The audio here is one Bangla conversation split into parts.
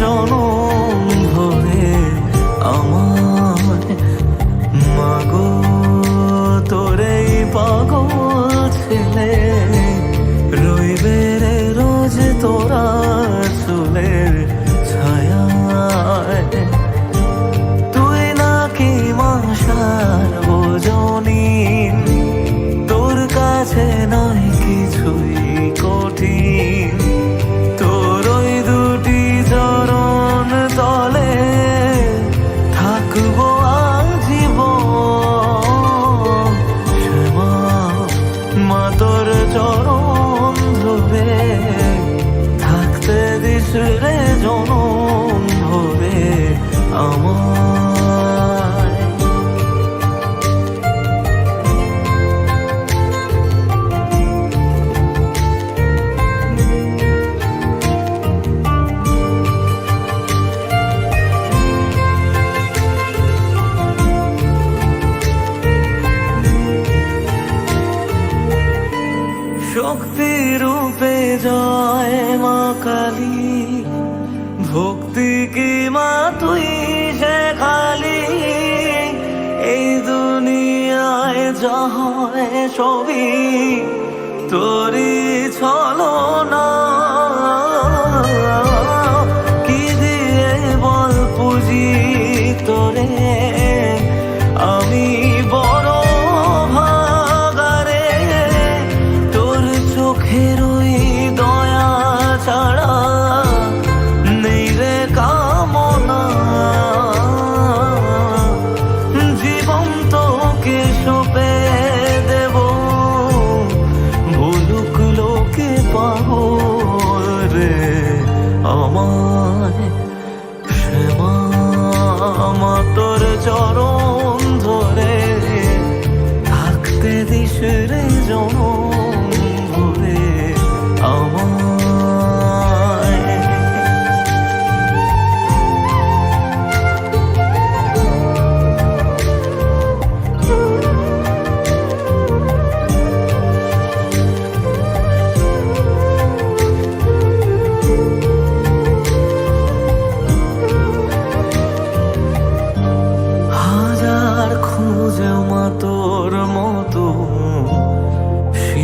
জনম ভরে আমার তোরে রইবে রোজ তোরা চুলের ছায়া তুই নাকি মাসার তোর কাছে না শক্তি রূপে জয় মা কালী। ভক্তি কি মা তুই যে খালি? এই দুনিয়ায় যা হয় সবই তোরই লোকে পাবো রে আমায় শ্যামা তোর চরণ ধরে থাকতে দিস রে জনম।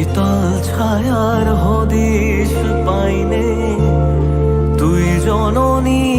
শীতল ছায়ার হদিস পাইনে। তুই জননী